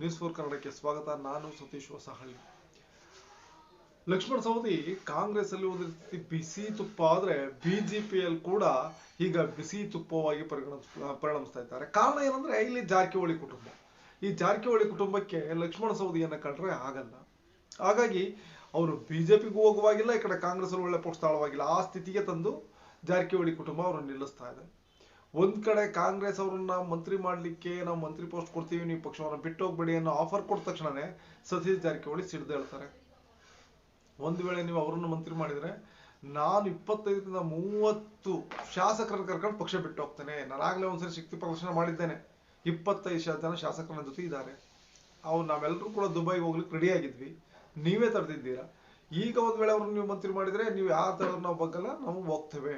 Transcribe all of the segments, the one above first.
News four ಕನ್ನಡಕ್ಕೆ ಸ್ವಾಗತ. ನಾನು ಸತೀಶ್ ಹೊಸಹಳ್ಳಿ. ಲಕ್ಷ್ಮಣ ಸವದಿ ಕಾಂಗ್ರೆಸ್ ಅಲ್ಲಿ ಒಂದು ರೀತಿ ಬಿಸಿ ತುಪ್ಪ ಆದ್ರೆ ಬಿಜೆಪಿಯಲ್ಲಿ ಕೂಡ ಈಗ ಬಿಸಿ ತುಪ್ಪವಾಗಿ ಪರಿಗಣಿಸ್ ಪರಿಣಮಿಸ್ತಾ ಇದ್ದಾರೆ. ಕಾರಣ ಏನಂದ್ರೆ ಇಲ್ಲಿ ಜಾರಕಿಹೊಳಿ ಕುಟುಂಬ. ಈ ಜಾರಕಿಹೊಳಿ ಕುಟುಂಬಕ್ಕೆ ಲಕ್ಷ್ಮಣ ಸವದಿಯನ್ನ ಕಂಡ್ರೆ ಆಗಲ್ಲ. ಹಾಗಾಗಿ ಅವರು ಬಿಜೆಪಿಗೂ ಹೋಗುವಾಗಿಲ್ಲ, ಈ ಕಡೆ ಕಾಂಗ್ರೆಸ್ ಅಲ್ಲಿ ಒಳ್ಳೆ ಪಕ್ಷ ತಾಳವಾಗಿಲ್ಲ. ಆ ಸ್ಥಿತಿಗೆ ತಂದು ಜಾರಕಿಹೊಳಿ ಕುಟುಂಬ ಅವರನ್ನು ನಿಲ್ಲಿಸ್ತಾ ಇದೆ. ಒಂದ್ ಕಡೆ ಕಾಂಗ್ರೆಸ್ ಅವ್ರನ್ನ ಮಂತ್ರಿ ಮಾಡ್ಲಿಕ್ಕೆ ನಾವು ಮಂತ್ರಿ ಪೋಸ್ಟ್ ಕೊಡ್ತೀವಿ, ನೀವು ಪಕ್ಷವನ್ನ ಬಿಟ್ಟು ಹೋಗ್ಬೇಡಿ ಅನ್ನೋ ಆಫರ್ ಕೊಟ್ಟ ತಕ್ಷಣನೇ ಸತೀಶ್ ಜಾರಕಿಹೊಳಿ ಸಿಡ್ದೇಳ್ತಾರೆ ಒಂದ್ ವೇಳೆ ನೀವು ಅವರನ್ನು ಮಂತ್ರಿ ಮಾಡಿದ್ರೆ ನಾನು ಇಪ್ಪತ್ತೈದರಿಂದ ಮೂವತ್ತು ಶಾಸಕರನ್ನ ಕರ್ಕೊಂಡು ಪಕ್ಷ ಬಿಟ್ಟು ಹೋಗ್ತೇನೆ ನಾನು ಆಗ್ಲೇ ಒಂದ್ಸರಿ ಶಕ್ತಿ ಪ್ರದರ್ಶನ ಮಾಡಿದ್ದೇನೆ. ಇಪ್ಪತ್ತೈದು ಜನ ಶಾಸಕರ ಜೊತೆ ಇದ್ದಾರೆ. ಅವ್ರು ನಾವೆಲ್ಲರೂ ಕೂಡ ದುಬೈಗೆ ಹೋಗ್ಲಿಕ್ಕೆ ರೆಡಿ ಆಗಿದ್ವಿ. ನೀವೇ ತಡೆದಿದ್ದೀರಾ? ಈಗ ಒಂದ್ ವೇಳೆ ಅವ್ರನ್ನ ನೀವು ಮಂತ್ರಿ ಮಾಡಿದ್ರೆ ನೀವು ಯಾವ ತರ ನಾವು ಬಗ್ಗಲ್ಲ, ನಾವು ಹೋಗ್ತೇವೆ.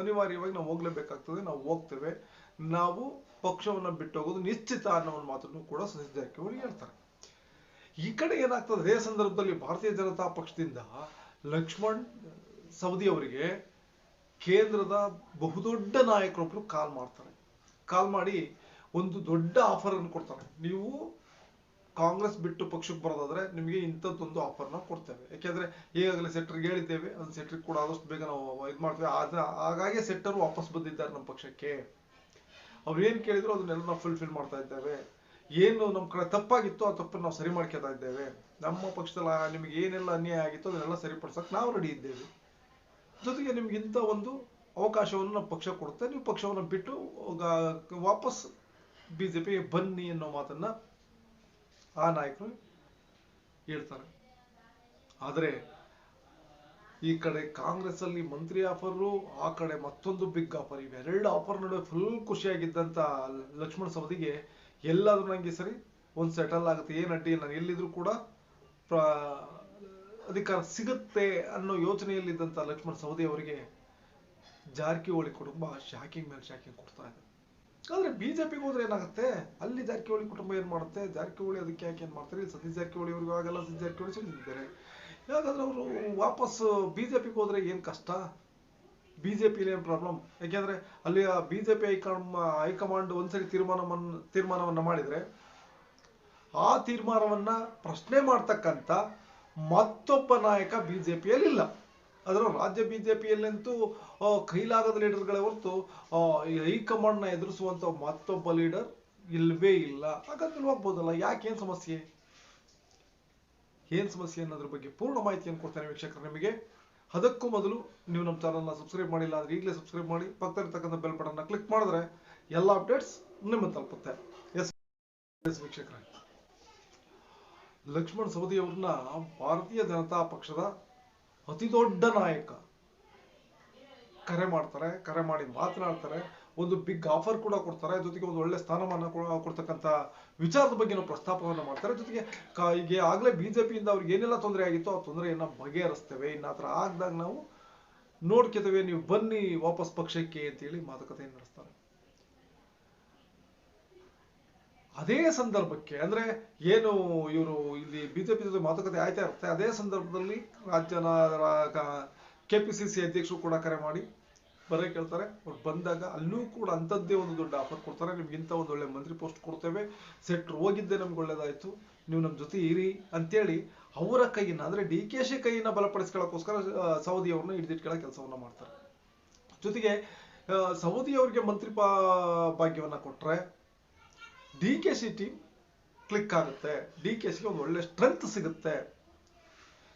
ಅನಿವಾರ್ಯವಾಗಿ ನಾವು ಹೋಗ್ಲೇಬೇಕಾಗ್ತದೆ, ನಾವು ಹೋಗ್ತೇವೆ. ನಾವು ಪಕ್ಷವನ್ನು ಬಿಟ್ಟು ಹೋಗೋದು ನಿಶ್ಚಿತ ಅನ್ನೋ ಒಂದು ಮಾತನ್ನು ಕೂಡ ಸತೀಶ್ ಜಾರಕಿಹೊಳಿ ಹೇಳ್ತಾರೆ. ಈ ಕಡೆ ಏನಾಗ್ತದೆ, ಅದೇ ಸಂದರ್ಭದಲ್ಲಿ ಭಾರತೀಯ ಜನತಾ ಪಕ್ಷದಿಂದ ಲಕ್ಷ್ಮಣ್ ಸವದಿ ಅವರಿಗೆ ಕೇಂದ್ರದ ಬಹುದೊಡ್ಡ ನಾಯಕರೊಬ್ರು ಕಾಲ್ ಮಾಡ್ತಾರೆ. ಕಾಲ್ ಮಾಡಿ ಒಂದು ದೊಡ್ಡ ಆಫರ್ ಅನ್ನು ಕೊಡ್ತಾರೆ. ನೀವು ಕಾಂಗ್ರೆಸ್ ಬಿಟ್ಟು ಪಕ್ಷಕ್ಕೆ ಬರೋದಾದ್ರೆ ನಿಮಗೆ ಇಂಥದ್ದೊಂದು ಆಫರ್ನ ಕೊಡ್ತೇವೆ. ಯಾಕೆಂದ್ರೆ ಈಗಾಗಲೇ ಸೆಟ್ರಿಗೆ ಹೇಳಿದ್ದೇವೆ ಅದು ಸೆಟ್ರಿಗೆ ಕೂಡ ಆದಷ್ಟು ಬೇಗ ನಾವು ಇದು ಮಾಡ್ತೇವೆ. ಆದ್ರೆ ಹಾಗಾಗಿ ಸೆಟ್ಟರು ವಾಪಸ್ ಬಂದಿದ್ದಾರೆ ನಮ್ಮ ಪಕ್ಷಕ್ಕೆ. ಅವ್ರು ಏನು ಕೇಳಿದ್ರು ಅದನ್ನೆಲ್ಲ ನಾವು ಫುಲ್ಫಿಲ್ ಮಾಡ್ತಾ ಇದ್ದೇವೆ. ಏನು ನಮ್ಮ ಕಡೆ ತಪ್ಪಾಗಿತ್ತು ಆ ತಪ್ಪನ್ನು ನಾವು ಸರಿ ಮಾಡ್ಕೊತಾ ಇದ್ದೇವೆ. ನಮ್ಮ ಪಕ್ಷದಲ್ಲಿ ನಿಮಗೆ ಏನೆಲ್ಲ ಅನ್ಯಾಯ ಆಗಿತ್ತು ಅದನ್ನೆಲ್ಲ ಸರಿಪಡಿಸಕ್ ನಾವು ರೆಡಿ ಇದ್ದೇವೆ. ಜೊತೆಗೆ ನಿಮ್ಗೆ ಇಂಥ ಒಂದು ಅವಕಾಶವನ್ನು ನಮ್ಮ ಪಕ್ಷ ಕೊಡುತ್ತೆ. ನೀವು ಪಕ್ಷವನ್ನು ಬಿಟ್ಟು ವಾಪಸ್ ಬಿಜೆಪಿಗೆ ಬನ್ನಿ ಅನ್ನೋ ಮಾತನ್ನ ಆ ನಾಯಕರು ಹೇಳ್ತಾರೆ. ಆದರೆ ಈ ಕಡೆ ಕಾಂಗ್ರೆಸ್ ಅಲ್ಲಿ ಮಂತ್ರಿ ಆಫರು, ಆ ಕಡೆ ಮತ್ತೊಂದು ಬಿಗ್ ಆಫರ್ ಇವೆರಡು ಆಫರ್ ನಡುವೆ ಫುಲ್ ಖುಷಿಯಾಗಿದ್ದಂತ ಲಕ್ಷ್ಮಣ ಸವದಿಗೆ ಎಲ್ಲಾದ್ರೂ ನಂಗೆ ಸರಿ ಒಂದು ಸೆಟಲ್ ಆಗುತ್ತೆ. ಏನು ಅಡ್ಡಿ ನಾನು ಎಲ್ಲಿದ್ರು ಕೂಡ ಅಧಿಕಾರ ಸಿಗುತ್ತೆ ಅನ್ನೋ ಯೋಚನೆಯಲ್ಲಿದ್ದಂಥ ಲಕ್ಷ್ಮಣ ಸವದಿ ಅವರಿಗೆ ಜಾರಕಿಹೊಳಿ ಕುಟುಂಬ ಶಾಕಿಂಗ್ ಮೇಲೆ ಶಾಕಿಂಗ್ ಕೊಡ್ತಾ ಇದೆ. ಆದ್ರೆ ಬಿಜೆಪಿಗೆ ಹೋದ್ರೆ ಏನಾಗುತ್ತೆ? ಅಲ್ಲಿ ಜಾರಕಿಹೊಳಿ ಕುಟುಂಬ ಏನ್ ಮಾಡುತ್ತೆ? ಜಾರಕಿಹೊಳಿ ಅದಕ್ಕೆ ಯಾಕೆ ಏನ್ ಮಾಡ್ತಾರೆ? ಸತೀಶ್ ಜಾರಕಿಹೊಳಿ ಅವ್ರಿಗೂ ಆಗಲ್ಲ, ಸತೀಶ್ ಜಾರಕಿಹೊಳಿ ಸಿಡಿದಿದ್ದಾರೆ ಯಾಕಂದ್ರೆ ಅವರು ವಾಪಸ್ ಬಿಜೆಪಿಗೆ ಹೋದ್ರೆ ಏನ್ ಕಷ್ಟ? ಬಿಜೆಪಿ ಏನ್ ಪ್ರಾಬ್ಲಮ್ ಯಾಕೆಂದ್ರೆ ಅಲ್ಲಿ ಬಿಜೆಪಿ ಹೈಕಮ್, ಹೈಕಮಾಂಡ್ ಒಂದ್ಸರಿ ತೀರ್ಮಾನವನ್ನ ತೀರ್ಮಾನವನ್ನ ಮಾಡಿದ್ರೆ ಆ ತೀರ್ಮಾನವನ್ನ ಪ್ರಶ್ನೆ ಮಾಡ್ತಕ್ಕಂತ ಮತ್ತೊಬ್ಬ ನಾಯಕ ಬಿಜೆಪಿಯಲ್ಲಿ ಇಲ್ಲ ಅದರ ರಾಜ್ಯ ಬಿಜೆಪಿಯಲ್ಲಂತೂ ಕೈಲಾಗದ ಲೀಡರ್ಗಳೇ ಹೊರತು ನ ಎದುರಿಸುವಂತ ಮತ್ತೊಬ್ಬ ಲೀಡರ್ ಇಲ್ವೇ ಇಲ್ಲ. ಹಾಗಾದ್ರೆ ಹೋಗ್ಬೋದಲ್ಲ ಯಾಕೆ ಏನ್ ಸಮಸ್ಯೆ? ಏನ್ ಸಮಸ್ಯೆ ಅನ್ನೋದ್ರ ಬಗ್ಗೆ ಪೂರ್ಣ ಮಾಹಿತಿಯನ್ನು ಕೊಡ್ತೇನೆ ವೀಕ್ಷಕರು ನಿಮಗೆ. ಅದಕ್ಕೂ ಮೊದಲು ನೀವು ನಮ್ಮ ಚಾನಲ್ನ ಸಬ್ಸ್ಕ್ರೈಬ್ ಮಾಡಿಲ್ಲ ಅಂದ್ರೆ ಈಗಲೇ ಸಬ್ಸ್ಕ್ರೈಬ್ ಮಾಡಿ ಪಕ್ಕದಲ್ಲಿರ್ತಕ್ಕಂಥ ಬೆಲ್ ಬಟನ್ನ ಕ್ಲಿಕ್ ಮಾಡಿದ್ರೆ ಎಲ್ಲ ಅಪ್ಡೇಟ್ಸ್ ನಿಮ್ಮ ತಲುಪುತ್ತೆ. ಎಸ್ ಲಕ್ಷ್ಮಣ್ ಸವದಿ ಅವ್ರನ್ನ ಭಾರತೀಯ ಜನತಾ ಪಕ್ಷದ ಅತಿ ದೊಡ್ಡ ನಾಯಕ. ಕರೆ ಮಾಡ್ತಾರೆ, ಕರೆ ಮಾಡಿ ಮಾತನಾಡ್ತಾರೆ, ಒಂದು ಬಿಗ್ ಆಫರ್ ಕೂಡ ಕೊಡ್ತಾರೆ, ಜೊತೆಗೆ ಒಂದು ಒಳ್ಳೆ ಸ್ಥಾನಮಾನ ಕೂಡ ಕೊಡ್ತಕ್ಕಂತ ವಿಚಾರದ ಬಗ್ಗೆ ಪ್ರಸ್ತಾಪವನ್ನ ಮಾಡ್ತಾರೆ. ಜೊತೆಗೆ ಈಗ ಆಗ್ಲೇ ಬಿಜೆಪಿಯಿಂದ ಅವ್ರಿಗೆ ಏನೆಲ್ಲ ತೊಂದರೆ ಆಗಿತ್ತು ಆ ತೊಂದರೆಯನ್ನ ಬಗೆಹರಿಸ್ತೇವೆ. ಇನ್ನ ಹತ್ರ ಆಗ್ದಾಗ ನಾವು ನೋಡ್ಕೊತೇವೆ. ನೀವು ಬನ್ನಿ, ವಾಪಸ್ ಪಕ್ಷಕ್ಕೆ ಅಂತೇಳಿ ಮಾತುಕತೆಯನ್ನು ನಡೆಸ್ತಾರೆ. ಅದೇ ಸಂದರ್ಭಕ್ಕೆ ಅಂದ್ರೆ ಏನು ಇವರು ಇಲ್ಲಿ ಬಿಜೆಪಿ ಜೊತೆ ಮಾತುಕತೆ ಆಯ್ತಾ ಇರುತ್ತೆ ಅದೇ ಸಂದರ್ಭದಲ್ಲಿ ರಾಜ್ಯನ ಸಿ ಅಧ್ಯಕ್ಷರು ಕೂಡ ಕರೆ ಮಾಡಿ ಬರೋ ಕೇಳ್ತಾರೆ. ಅವ್ರು ಬಂದಾಗ ಅಲ್ಲೂ ಕೂಡ ಅಂಥದ್ದೇ ಒಂದು ದೊಡ್ಡ ಆಫರ್ ಕೊಡ್ತಾರೆ. ನಿಮ್ಗೆ ಇಂಥ ಒಂದು ಒಳ್ಳೆ ಮಂತ್ರಿ ಪೋಸ್ಟ್ ಕೊಡ್ತೇವೆ. ಸೆಟ್ರು ಹೋಗಿದ್ದೆ ನಮ್ಗೆ ಒಳ್ಳೇದಾಯ್ತು. ನೀವು ನಮ್ಮ ಜೊತೆ ಇರಿ ಅಂತೇಳಿ ಅವರ ಕೈಯನ್ನ ಅಂದ್ರೆ ಡಿ ಕೆ ಶಿ ಕೈಯನ್ನ ಬಲಪಡಿಸ್ಕೊಳ್ಳೋಕ್ಕೋಸ್ಕರ ಆ, ಸೌದಿ ಅವ್ರನ್ನ ಹಿಡಿದಿಟ್ಕೊಳ್ಳೋ ಕೆಲಸವನ್ನ ಮಾಡ್ತಾರೆ. ಜೊತೆಗೆ ಆ, ಸೌದಿ ಅವರಿಗೆ ಮಂತ್ರಿ ಪಾ- ಭಾಗ್ಯವನ್ನ ಕೊಟ್ರೆ D K C team click ಆಗುತ್ತೆ. ಡಿ ಕೆ ಸಿಗೆ ಒಂದು ಒಳ್ಳೆ ಸ್ಟ್ರೆಂತ್ ಸಿಗುತ್ತೆ.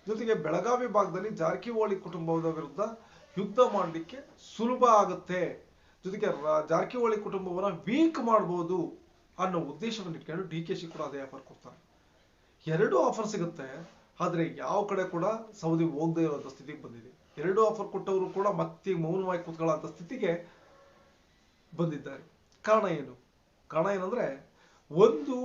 ಜೊತೆಗೆ ಬೆಳಗಾವಿ ಭಾಗದಲ್ಲಿ ಜಾರಕಿಹೊಳಿ ಕುಟುಂಬದ ವಿರುದ್ಧ ಯುದ್ಧ ಮಾಡಲಿಕ್ಕೆ ಸುಲಭ ಆಗುತ್ತೆ. ಜೊತೆಗೆ ಜಾರಕಿಹೊಳಿ ಕುಟುಂಬವನ್ನ ವೀಕ್ ಮಾಡಬಹುದು ಅನ್ನೋ ಉದ್ದೇಶವನ್ನು ಇಟ್ಕೊಂಡು ಡಿ ಕೆ ಸಿ ಕೂಡ ಅದೇ ಆಫರ್ ಕೊಡ್ತಾರೆ. ಎರಡು ಆಫರ್ ಸಿಗುತ್ತೆ. ಆದರೆ ಯಾವ ಕಡೆ ಕೂಡ ಸೌದಿ ಹೋಗದೆ ಇರೋಂಥ ಸ್ಥಿತಿಗೆ ಬಂದಿದೆ. ಎರಡು ಆಫರ್ ಕೊಟ್ಟವರು ಕೂಡ ಮತ್ತೆ ಮೌನವಾಗಿ ಕೂತ್ಕೊಳ್ಳೋ ಸ್ಥಿತಿಗೆ ಬಂದಿದ್ದಾರೆ. ಕಾರಣ ಏನು? ಕಾರಣ ಏನಂದ್ರೆ ಒಂದು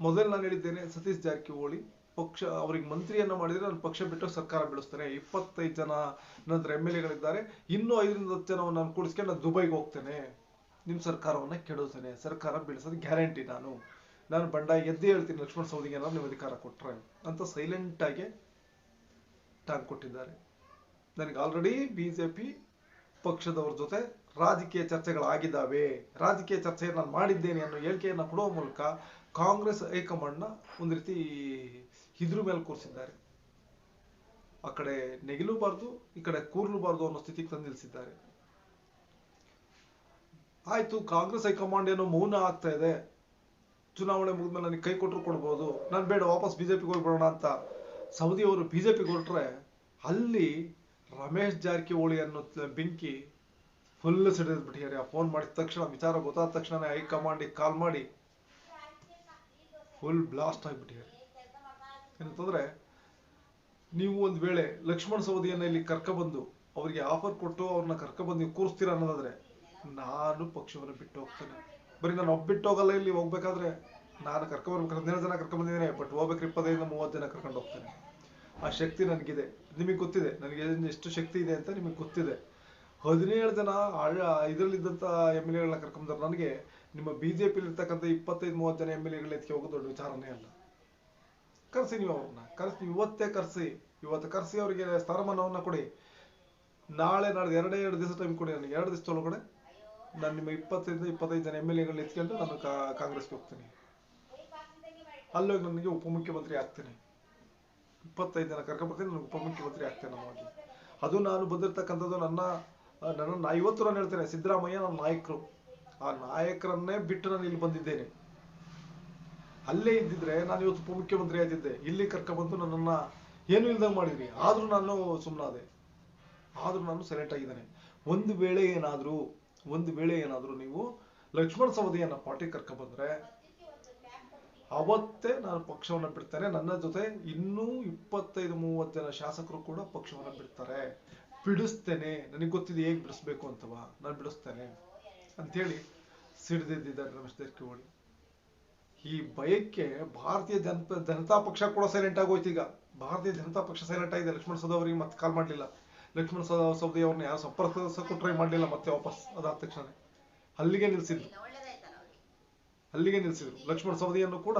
ಮೊದಲು ನಾನು ಹೇಳಿದ್ದೇನೆ, ಸತೀಶ್ ಜಾರಕಿಹೊಳಿ, ಪಕ್ಷ, ಅವರಿಗೆ ಮಂತ್ರಿಯನ್ನ ಮಾಡಿದ್ರೆ ನಾನು ಪಕ್ಷ ಬಿಟ್ಟು ಸರ್ಕಾರ ಬೆಳೆಸ್ತೇನೆ. ಇಪ್ಪತ್ತೈದು ಜನ ನಂತರ ಎಂ ಎಲ್ ಎಗಳಿದ್ದಾರೆ. ಇನ್ನೂ ಐದರಿಂದ ಹತ್ತು ಜನವನ್ನು ನಾನು ಕೂಡಿಸ್ಕೊಂಡು ನಾನು ದುಬೈಗೆ ಹೋಗ್ತೇನೆ. ನಿಮ್ಮ ಸರ್ಕಾರವನ್ನ ಕೆಡಿಸ್ತೇನೆ. ಸರ್ಕಾರ ಬೆಳೆಸೋದು ಗ್ಯಾರಂಟಿ ನಾನು. ನಾನು ಬಂಡಾಯ ಎದ್ದೇ ಹೇಳ್ತೀನಿ ಲಕ್ಷ್ಮಣ ಸೌದಿಗೆ ಏನಾದ್ರು ನೀವು ಅಧಿಕಾರ ಕೊಟ್ಟರೆ ಅಂತ ಸೈಲೆಂಟ್ ಆಗಿ ಟಾಂಗ್ ಕೊಟ್ಟಿದ್ದಾರೆ. ನನಗೆ ಆಲ್ರೆಡಿ ಬಿಜೆಪಿ ಪಕ್ಷದವ್ರ ಜೊತೆ ರಾಜಕೀಯ ಚರ್ಚೆಗಳಾಗಿದ್ದಾವೆ, ರಾಜಕೀಯ ಚರ್ಚೆ ನಾನು ಮಾಡಿದ್ದೇನೆ ಅನ್ನೋ ಹೇಳಿಕೆಯನ್ನ ಕೊಡುವ ಮೂಲಕ ಕಾಂಗ್ರೆಸ್ ಹೈಕಮಾಂಡ್ನ ಒಂದು ರೀತಿ ಇದ್ರ ಮೇಲೆ ಕೂರಿಸಿದ್ದಾರೆ. ಆ ಕಡೆ ನೆಗಿಲೂಬಾರ್ದು, ಈ ಕಡೆ ಕೂರ್ಲೂಬಾರ್ದು ಅನ್ನೋ ಸ್ಥಿತಿಗೆ ತಂದು ನಿಲ್ಲಿಸಿದ್ದಾರೆ. ಆಯ್ತು, ಕಾಂಗ್ರೆಸ್ ಹೈಕಮಾಂಡ್ ಏನೋ ಮೌನ ಆಗ್ತಾ ಇದೆ. ಚುನಾವಣೆ ಮುಗಿದ್ಮೇಲೆ ನನಗೆ ಕೈ ಕೊಟ್ಟರು ಕೊಡ್ಬೋದು. ನಾನು ಬೇಡ, ವಾಪಸ್ ಬಿಜೆಪಿಗೆ ಹೋಗ್ಬಿಡೋಣ ಅಂತ. ಸೌದಿ ಅವರು ಬಿಜೆಪಿಗೆ ಹೊರಟ್ರೆ ಅಲ್ಲಿ ರಮೇಶ್ ಜಾರಕಿಹೊಳಿ ಅನ್ನೋ ಬೆಂಕಿ ಫುಲ್ ಸಿಡಿದ್ಬಿಟ್ಟಿದ್ದಾರೆ ಆ ಫೋನ್ ಮಾಡಿದ ತಕ್ಷಣ, ವಿಚಾರ ಗೊತ್ತಾದ ತಕ್ಷಣ ಹೈಕಮಾಂಡಿಗೆ ಕಾಲ್ ಮಾಡಿ. ಫುಲ್ ಬ್ಲಾಸ್ಟ್ ಆಗಿಬಿಟ್ಟಿದ್ದಾರೆ ಏನಂತಂದ್ರೆ ನೀವು ಒಂದು ವೇಳೆ ಲಕ್ಷ್ಮಣ ಸೌದಿಯನ್ನ ಇಲ್ಲಿ ಕರ್ಕೊಬಂದು, ಅವರಿಗೆ ಆಫರ್ ಕೊಟ್ಟು ಅವ್ರನ್ನ ಕರ್ಕೊಬಂದು ನೀವು ಕೂರಿಸ್ತೀರಾ ಅನ್ನೋದಾದ್ರೆ, ನಾನು ಪಕ್ಷವನ್ನು ಬಿಟ್ಟು ಹೋಗ್ತೇನೆ. ಬರೀ ನಾನು ಒಬ್ಬ ಹೋಗಲ್ಲ ಇಲ್ಲಿ ಹೋಗ್ಬೇಕಾದ್ರೆ, ನಾನು ಕರ್ಕೊಬರ್ಬೇಕು ಹದಿನೈದು ಜನ ಕರ್ಕೊಂಬಂದಿದ್ದೇನೆ ಬಟ್ ಹೋಗ್ಬೇಕು ಇಪ್ಪತ್ತೈದು ಮೂವತ್ತು ಜನ ಕರ್ಕೊಂಡು ಹೋಗ್ತೇನೆ. ಆ ಶಕ್ತಿ ನನಗಿದೆ. ನಿಮಗೆ ಗೊತ್ತಿದೆ, ನನಗೆ ಎಷ್ಟು ಶಕ್ತಿ ಇದೆ ಅಂತ ನಿಮಗೆ ಗೊತ್ತಿದೆ. ಹದಿನೇಳು ಜನ ಇದರಲ್ಲಿದ್ದಂಥ ಎಂ ಎಲ್ ಎಗಳನ್ನ ಕರ್ಕೊಂಬಂದ್ರೆ. ನನಗೆ ನಿಮ್ಮ ಬಿಜೆಪಿ ಇರ್ತಕ್ಕಂಥ ಇಪ್ಪತ್ತೈದು, ಮೂವತ್ತು ಜನ ಎಂ ಎಲ್ ಎಗಳ ಹೋಗೋದು ದೊಡ್ಡ ವಿಚಾರನೇ ಅಲ್ಲ. ಕರೆಸಿ ನೀವು ಅವ್ರನ್ನ. ಕರೆಸಿ, ಇವತ್ತೇ ಕರೆಸಿ. ಇವತ್ತು ಕರ್ಸಿ ಅವರಿಗೆ ಸ್ಥಾನಮಾನವನ್ನ ಕೊಡಿ. ನಾಳೆ ನಾಳೆ ಎರಡೇ, ಎರಡು ದಿವಸ ಟೈಮ್ ಕೊಡಿ ನನಗೆ. ಎರಡು ದಿವಸ ಒಳಗಡೆ ನಾನು ನಿಮ್ಮ ಇಪ್ಪತ್ತೈದು ಇಪ್ಪತ್ತೈದು ಜನ ಎಂ ಎಲ್ ಎಗಳನ್ನ ಎತ್ಕೊಂಡು ನಾನು ಕಾಂಗ್ರೆಸ್ಗೆ ಹೋಗ್ತೀನಿ. ಅಲ್ಲೋಗಿ ನನಗೆ ಉಪಮುಖ್ಯಮಂತ್ರಿ ಆಗ್ತೀನಿ. ಇಪ್ಪತ್ತೈದು ಜನ ಕರ್ಕೊಂಡ್ಬರ್ತೀನಿ ನನಗೆ ಉಪಮುಖ್ಯಮಂತ್ರಿ ಆಗ್ತೇನೆ ಅದು ನಾನು ಬಂದಿರತಕ್ಕಂಥದ್ದು ನನ್ನ ನನ್ನ ನಾ ಇವತ್ತು ನಾನು ಹೇಳ್ತೇನೆ, ಸಿದ್ದರಾಮಯ್ಯ ನನ್ನ ನಾಯಕರು. ಆ ನಾಯಕರನ್ನೇ ಬಿಟ್ಟು ನಾನು ಇಲ್ಲಿ ಬಂದಿದ್ದೇನೆ. ಅಲ್ಲೇ ಇದ್ದಿದ್ರೆ ನಾನು ಇವತ್ತು ಉಪಮುಖ್ಯಮಂತ್ರಿ ಆಗಿದ್ದೆ. ಇಲ್ಲಿ ಕರ್ಕೊಂಡ್ಬಂದು ನನ್ನನ್ನ ಏನು ಇಲ್ದಂಗೆ ಮಾಡಿದ್ರಿ. ಆದರೂ ನಾನು ಸುಮ್ಮನಾದೆ ಆದರೂ ನಾನು ಸೆಲೆಕ್ಟ್ ಆಗಿದ್ದೇನೆ. ಒಂದು ವೇಳೆ ಏನಾದ್ರೂ, ಒಂದು ವೇಳೆ ಏನಾದ್ರೂ ನೀವು ಲಕ್ಷ್ಮಣ ಸವದಿಯನ್ನು ಪಾರ್ಟಿ ಕರ್ಕೊಂಡ್ಬಂದ್ರೆ, ಅವತ್ತೇ ನಾನು ಪಕ್ಷವನ್ನ ಬಿಡ್ತೇನೆ. ನನ್ನ ಜೊತೆ ಇನ್ನೂ ಇಪ್ಪತ್ತೈದು, ಮೂವತ್ತು ಜನ ಶಾಸಕರು ಕೂಡ ಪಕ್ಷವನ್ನ ಬಿಡ್ತಾರೆ. ಬಿಡಿಸ್ತೇನೆ. ನನಗೆ ಗೊತ್ತಿದೆ ಹೇಗೆ ಬಿಡಿಸ್ಬೇಕು ಅಂತವಾ. ನಾನು ಬಿಡಿಸ್ತೇನೆ. ಅಂತೇಳಿ ಸಿಡಿದಿದ್ದಾರೆ ರಮೇಶ್ ಜಾರಕಿಹೊಳಿ. ಈ ಭಯಕ್ಕೆ ಭಾರತೀಯ ಜನತಾ ಜನತಾ ಪಕ್ಷ ಕೂಡ ಸೈಲೆಂಟ್ ಆಗೋಯ್ತು ಈಗ. ಭಾರತೀಯ ಜನತಾ ಪಕ್ಷ ಸೈಲೆಂಟ್ ಆಗಿದೆ. ಲಕ್ಷ್ಮಣ ಸೌದಿ ಅವರಿಗೆ ಮತ್ತೆ ಕಾಲ್ ಮಾಡಲಿಲ್ಲ. ಲಕ್ಷ್ಮಣ ಸೌದ ಅವ್ರನ್ನ ಯಾರು ಸಂಪರ್ಕಿಸಕ್ಕೂ ಟ್ರೈ ಮಾಡಲಿಲ್ಲ ಮತ್ತೆ ವಾಪಸ್ ಅದಾದ ತಕ್ಷಣ ಅಲ್ಲಿಗೆ ನಿಲ್ಸಿದ್ರು. ಅಲ್ಲಿಗೆ ನಿಲ್ಸಿದ್ರು. ಲಕ್ಷ್ಮಣ ಸವದಿಯನ್ನು ಕೂಡ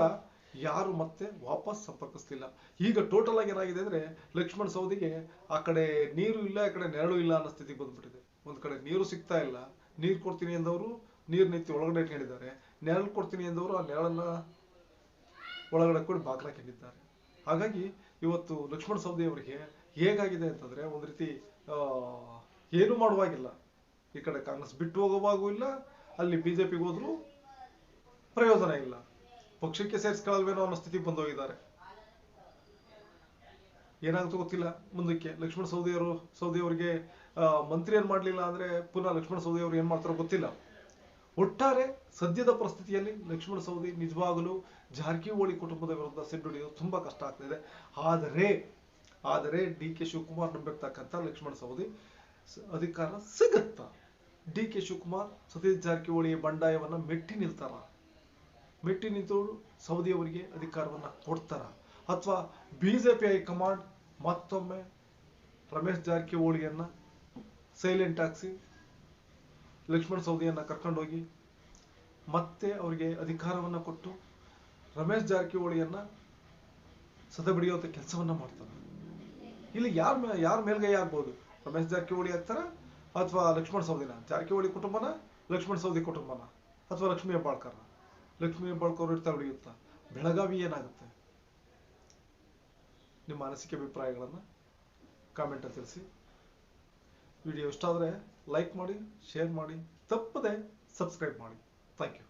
ಯಾರು ಮತ್ತೆ ವಾಪಸ್ ಸಂಪರ್ಕಿಸ್ತಿಲ್ಲ. ಈಗ ಟೋಟಲ್ ಆಗಿ ಏನಾಗಿದೆ ಅಂದ್ರೆ ಲಕ್ಷ್ಮಣ ಸೌದಿಗೆ ಆ ಕಡೆ ನೀರು ಇಲ್ಲ, ಆ ಕಡೆ ನೆರಳು ಇಲ್ಲ ಅನ್ನೋ ಸ್ಥಿತಿಗೆ ಬಂದ್ಬಿಟ್ಟಿದೆ. ಒಂದ್ ಕಡೆ ನೀರು ಸಿಗ್ತಾ ಇಲ್ಲ. ನೀರು ಕೊಡ್ತೀನಿ ಎಂದವರು ನೀರ್ ನೆತ್ತಿ ಒಳಗಡೆ ಇಟ್ಕೊಂಡಿದ್ದಾರೆ. ನೆರಳು ಕೊಡ್ತೀನಿ ಎಂದವರು ಆ ನೆರಳನ್ನ ಒಳಗಡೆ ಕೂಡ ಬಾಗ್ಲಾಕೊಂಡಿದ್ದಾರೆ ಹಾಗಾಗಿ ಇವತ್ತು ಲಕ್ಷ್ಮಣ ಸೌದಿ ಅವರಿಗೆ ಹೇಗಾಗಿದೆ ಅಂತಂದ್ರೆ ಒಂದ್ ರೀತಿ ಏನು ಮಾಡುವಾಗಿಲ್ಲ. ಈ ಕಡೆ ಕಾಂಗ್ರೆಸ್ ಬಿಟ್ಟು ಹೋಗುವಾಗೂ ಇಲ್ಲ, ಅಲ್ಲಿ ಬಿಜೆಪಿಗೆ ಹೋದ್ರು ಪ್ರಯೋಜನ ಇಲ್ಲ. ಪಕ್ಷಕ್ಕೆ ಸೇರಿಸ್ಕೊಳ್ಳಲ್ವೇನೋ ಅನ್ನೋ ಸ್ಥಿತಿಗೆ ಬಂದೋಗಿದ್ದಾರೆ. ಏನಾಗುತ್ತೋ ಗೊತ್ತಿಲ್ಲ. ಮುಂದಕ್ಕೆ ಲಕ್ಷ್ಮಣ ಸೌದಿಯವರು ಸೌದಿ ಅವರಿಗೆ ಮಂತ್ರಿ ಏನ್ ಮಾಡ್ಲಿಲ್ಲ ಅಂದ್ರೆ ಪುನಃ ಲಕ್ಷ್ಮಣ ಸೌದಿ ಅವರು ಏನ್ ಮಾಡ್ತಾರೋ ಗೊತ್ತಿಲ್ಲ. ಒಟ್ಟಾರೆ ಸದ್ಯದ ಪರಿಸ್ಥಿತಿಯಲ್ಲಿ ಲಕ್ಷ್ಮಣ ಸೌದಿ ನಿಜವಾಗಲೂ ಜಾರಕಿಹೊಳಿ ಕುಟುಂಬದ ವಿರುದ್ಧ ಸಿಡ್ಡುಡಿಯೋದು ತುಂಬಾ ಕಷ್ಟ ಆಗ್ತಿದೆ ಆದರೆ ಆದರೆ ಡಿ ಕೆ ಶಿವಕುಮಾರ್ ನಂಬಿರ್ತಕ್ಕಂಥ ಲಕ್ಷ್ಮಣ ಸೌದಿ ಅಧಿಕಾರ ಸಿಗುತ್ತಾ? ಡಿ ಕೆ ಶಿವಕುಮಾರ್ ಸತೀಶ್ ಜಾರಕಿಹೊಳಿ ಬಂಡಾಯವನ್ನ ಮೆಟ್ಟಿ ನಿಲ್ತಾರ? ಮೆಟ್ಟಿ ನಿಂತವರು ಸೌದಿಯವರಿಗೆ ಅಧಿಕಾರವನ್ನ ಕೊಡ್ತಾರ. ಅಥವಾ ಬಿಜೆಪಿ ಹೈಕಮಾಂಡ್ ಮತ್ತೊಮ್ಮೆ ರಮೇಶ್ ಜಾರಕಿಹೊಳಿಯನ್ನ ಸೈಲೆಂಟ್ ಹಾಕ್ಸಿ ಲಕ್ಷ್ಮಣ ಸೌದಿಯನ್ನ ಕರ್ಕೊಂಡೋಗಿ ಮತ್ತೆ ಅವರಿಗೆ ಅಧಿಕಾರವನ್ನ ಕೊಟ್ಟು ರಮೇಶ್ ಜಾರಕಿಹೊಳಿಯನ್ನ ಸದಬಿಡಿಯುವಂತ ಕೆಲಸವನ್ನ ಮಾಡ್ತಾರೆ. ಇಲ್ಲಿ ಯಾರ ಮೇ, ಯಾರ ಮೇಲ್ಗೈ ಆಗ್ಬೋದು? ರಮೇಶ್ ಜಾರಕಿಹೊಳಿ ಆಗ್ತಾರ ಅಥವಾ ಲಕ್ಷ್ಮಣ ಸೌದಿನ? ಜಾರಕಿಹೊಳಿ ಕುಟುಂಬನ, ಲಕ್ಷ್ಮಣ ಸೌದಿ ಕುಟುಂಬನ ಅಥವಾ ಲಕ್ಷ್ಮೀ ಹೆಬ್ಬಾಳ್ಕರ್ ಲಕ್ಷ್ಮೀ ಹೆಬ್ಬಾಳ್ಕರ್ ಇರ್ತಾ ಉಳಿಯುತ್ತಾ ಬೆಳಗಾವಿ ಏನಾಗುತ್ತೆ? ನಿಮ್ಮ ಅನಿಸಿಕೆ ಅಭಿಪ್ರಾಯಗಳನ್ನ ಕಾಮೆಂಟ್ ತಿಳಿಸಿ. ವಿಡಿಯೋ ಇಷ್ಟ ಆದರೆ ಲೈಕ್ ಮಾಡಿ ಶೇರ್ ಮಾಡಿ, ತಪ್ಪದೆ ಸಬ್ಸ್ಕ್ರೈಬ್ ಮಾಡಿ. Thank you